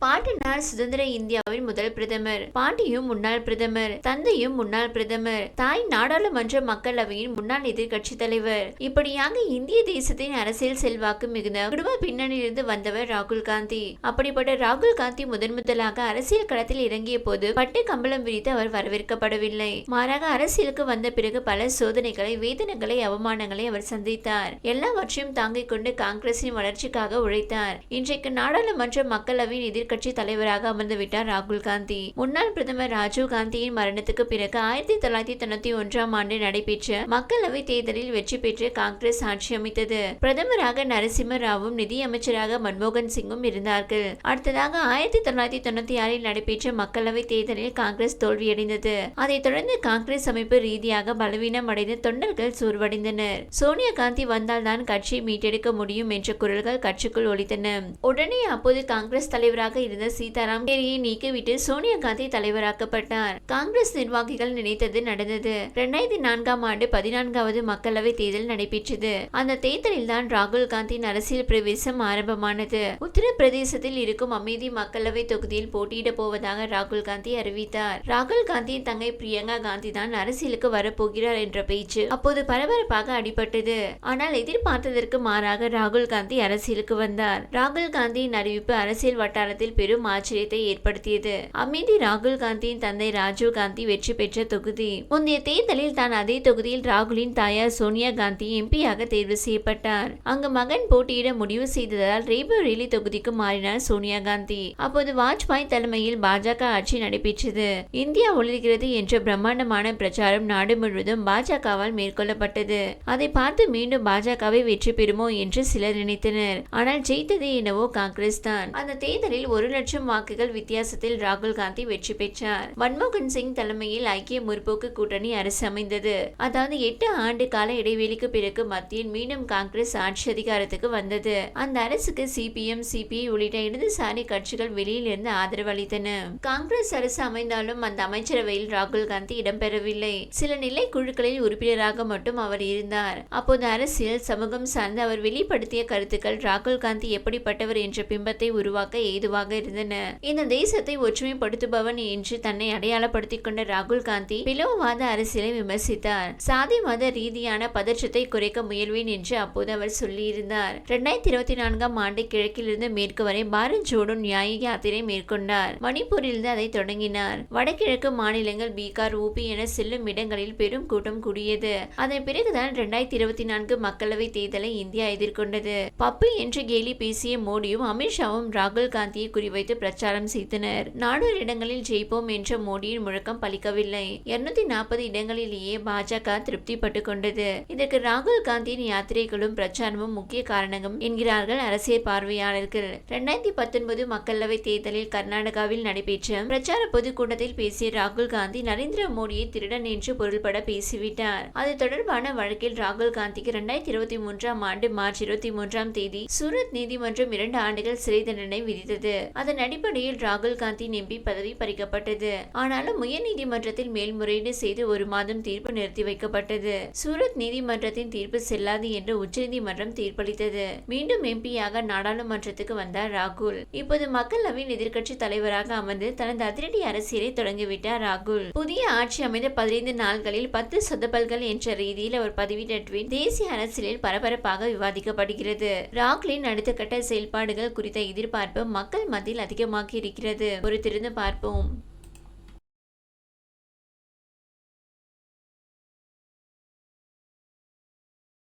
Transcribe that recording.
பாட்டனார் சுதந்திர இந்தியாவின் முதல் பிரதமர். பாண்டியும் முன்னாள் பிரதமர். தந்தையும் முன்னாள் பிரதமர். தாய் நாடாளுமன்ற மக்களவையின் முன்னாள் எதிர்க்கட்சி தலைவர். இப்படியாக இந்திய தேசத்தின் அரசியல் செல்வாக்கு மிகுந்த குடும்ப பின்னணியிலிருந்து வந்தவர் ராகுல் காந்தி. அப்படிப்பட்ட ராகுல் காந்தி முதன் முதலாக அரசியல் களத்தில் இறங்கிய போது பட்டு கம்பளம் விரித்து அவர் வரவேற்கப்படவில்லை. மாறாக அரசியலுக்கு வந்த பிறகு பல சோதனைகளை வேதனைகளை அவமானங்களை அவர் சந்தித்தார். எல்லாவற்றையும் தாங்கிக் கொண்டு காங்கிரசின் வளர்ச்சிக்காக உழைத்தார். இன்றைக்கு நாடாளுமன்ற மக்களவையின் எதிர்க்கட்சி தலைவராக அமர்ந்துவிட்டார் ராகுல் காந்தி. முன்னாள் பிரதமர் ராஜீவ் காந்தியின் மரணத்துக்கு பிறகு ஆயிரத்தி தொள்ளாயிரத்தி தொண்ணூத்தி ஒன்றாம் ஆண்டு நடைபெற்ற மக்களவை தேர்தலில் வெற்றி பெற்று காங்கிரஸ் ஆட்சி அமைத்தது. பிரதமராக நரசிம்ம ராவும் நிதியமைச்சராக மன்மோகன் சிங்கும் இருந்தார்கள். அடுத்ததாக ஆயிரத்தி தொள்ளாயிரத்தி தொண்ணூத்தி ஆறில் நடைபெற்ற மக்களவை தேர்தலில் காங்கிரஸ் தோல்வியடைந்தது. அதைத் தொடர்ந்து காங்கிரஸ் அமைப்பு ரீதியாக பலவீனம் அடைந்து தொண்டர்கள் சோர்வடைந்தனர். சோனியா காந்தி வந்தால்தான் கட்சியை மீட்டெடுக்க முடியும் என்ற குரல்கள் கட்சிக்குள் ஒலித்தன. உடனே அப்போது காங்கிரஸ் தலைவராக இருந்த சீதாராம் யெச்சூரியை நீக்கிவிட்டு சோனியா காந்தி தலைவராக்கப்பட்டார். காங்கிரஸ் நிர்வாகிகள் நினைத்தது நடந்தது. இரண்டாயிரத்தி நான்காம் ஆண்டு பதினான்காவது மக்களவை தேர்தல் நடைபெற்றது. அந்த தேர்தலில் தான் ராகுல் காந்தியின் அரசியல் பிரவேசம் ஆரம்பமானது. உத்தரப்பிரதேசத்தில் இருக்கும் அமேதி மக்களவை தொகுதியில் போட்டியிட போவதாக ராகுல் காந்தி அறிவித்தார். ராகுல் காந்தியின் தங்கை பிரியங்கா காந்தி தான் அரசியலுக்கு வரப்போகிறார் என்ற பேச்சு அப்போது பரபரப்பாக அடிபட்டது. ஆனால் எதிர்பார்த்ததற்கு மாறாக ராகுல் காந்தி அரசியலுக்கு வந்தார். ராகுல் காந்தியின் அறிவிப்பு அரசியல் வட்டாரத்தில் பெரும் ஆச்சரியத்தை ஏற்படுத்தியது. அமேதி ராகுல் காந்தியின் தந்தை ராஜீவ் காந்தி வெற்றி பெற்ற தொகுதி. முந்தைய தேர்தலில் தான் அதே தொகுதியில் ராகுலின் தாயார் சோனியா காந்தி எம்பியாக தேர்வு செய்யப்பட்டார். அங்கு மகன் போட்டியிட முடிவு செய்ததால் ரேபரேலி தொகுதிக்கு மாறினார் சோனியா காந்தி. அப்போது வாஜ்பாய் தலைமையில் பாஜக ஆட்சி நடைபெற்றது. இந்தியா ஒளிர்கிறது என்ற பிரம்மாண்டமான பிரச்சாரம் நாடு முழுவதும் பாஜகவால் மேற்கொள்ளப்பட்டது. அதை பார்த்து மீண்டும் பாஜகவை வெற்றி பெறுமோ என்று சிலர் நினைத்தனர். ஆனால் ஜெயித்தது என்னவோ காங்கிரஸ் தான். அந்த தேர்தலில் ஒரு ஒரு லட்சம் வாக்குகள் வித்தியாசத்தில் ராகுல் காந்தி வெற்றி பெற்றார். மன்மோகன் சிங் தலைமையில் ஐக்கிய முற்போக்கு கூட்டணி அரசு அமைந்தது. அதாவது எட்டு ஆண்டு கால இடைவெளிக்கு பிறகு மத்தியில் மீண்டும் காங்கிரஸ் ஆட்சி அதிகாரத்துக்கு வந்தது. அந்த அரசுக்கு சிபிஎம் சிபிஐ உள்ளிட்ட இடதுசாரி கட்சிகள் வெளியில் இருந்து ஆதரவு அளித்தன. காங்கிரஸ் அரசு அமைந்தாலும் அந்த அமைச்சரவையில் ராகுல் காந்தி இடம்பெறவில்லை. சில நிலை குழுக்களில் உறுப்பினராக மட்டும் அவர் இருந்தார். அப்போது அரசியல் சமூகம் சார்ந்து அவர் வெளிப்படுத்திய கருத்துக்கள் ராகுல் காந்தி எப்படிப்பட்டவர் என்ற பிம்பத்தை உருவாக்க ஏதுவாக இருந்தன. இந்த தேசத்தை ஒற்றுமைப்படுத்துபவன் என்று தன்னை அடையாளப்படுத்திக் கொண்ட ராகுல் காந்தி பிளவுவாத அரசியலை விமர்சித்தார். சாதி மத ரீதியான பதற்றத்தை குறைக்க முயல்வேன் என்று அப்போது அவர் சொல்லியிருந்தார். இரண்டாயிரத்தி இருபத்தி நான்காம் ஆண்டு கிழக்கிலிருந்து மேற்கு வரை பாரத் ஜோடோ நியாய யாத்திரை மேற்கொண்டார். மணிப்பூரிலிருந்து அதை தொடங்கினார். வடகிழக்கு மாநிலங்கள் பீகார் ஊபி என செல்லும் இடங்களில் பெரும் கூட்டம் கூடியது. அதன் பிறகுதான் இரண்டாயிரத்தி இருபத்தி நான்கு மக்களவை தேர்தலை இந்தியா எதிர்கொண்டது. பப்பு என்று கேலி பேசிய மோடியும் அமித்ஷாவும் ராகுல் காந்தியை குறிவைத்து பிரச்சாரம் செய்தனர். நானூறு இடங்களில் ஜெயிப்போம் என்ற மோடியின் முழக்கம் பலிக்கவில்லை. இருநூத்தி நாற்பது இடங்களிலேயே பாஜக திருப்திப்பட்டு கொண்டது. இதற்கு ராகுல் காந்தியின் யாத்திரைகளும் பிரச்சாரமும் முக்கிய காரணம் என்கிறார்கள் அரசியல் பார்வையாளர்கள். இரண்டாயிரத்தி பத்தொன்பது மக்களவை தேர்தலில் கர்நாடகாவில் நடைபெற்ற பிரச்சார பொதுக்கூட்டத்தில் பேசிய ராகுல் காந்தி நரேந்திர மோடியை திருடன் என்று பொருள்பட பேசிவிட்டார். அது தொடர்பான வழக்கில் ராகுல் காந்திக்கு இரண்டாயிரத்தி இருபத்தி மூன்றாம் ஆண்டு மார்ச் இருபத்தி மூன்றாம் தேதி சூரத் நீதிமன்றம் இரண்டு ஆண்டுகள் சிறை தண்டனை விதித்தது. அதன் அடிப்படையில் ராகுல் காந்தியின் எம்பி பதவி பறிக்கப்பட்டது. ஆனாலும் உயர் நீதிமன்றத்தில் மேல்முறையீடு செய்து ஒரு மாதம் தீர்ப்பு நிறுத்தி வைக்கப்பட்டது. சூரத் நீதிமன்றத்தின் தீர்ப்பு செல்லாது என்று உச்சநீதிமன்றம் தீர்ப்பளித்தது. மீண்டும் எம்பியாக நாடாளுமன்றத்துக்கு வந்தார் ராகுல். இப்போது மக்களவையின் எதிர்க்கட்சி தலைவராக அமர்ந்து தனது அதிரடி அரசியலை தொடங்கிவிட்டார் ராகுல். புதிய ஆட்சி அமைந்த பதினைந்து நாள்களில் பத்து சொதப்பல்கள் என்ற ரீதியில் அவர் பதிவிட்ட ட்வீட் தேசிய அரசியலில் பரபரப்பாக விவாதிக்கப்படுகிறது. ராகுலின் அடுத்த கட்ட செயல்பாடுகள் குறித்த எதிர்பார்ப்பு மக்கள் மத்தியில் அதிகமாக இருக்கிறது பொறுத்திருந்து பார்ப்போம்.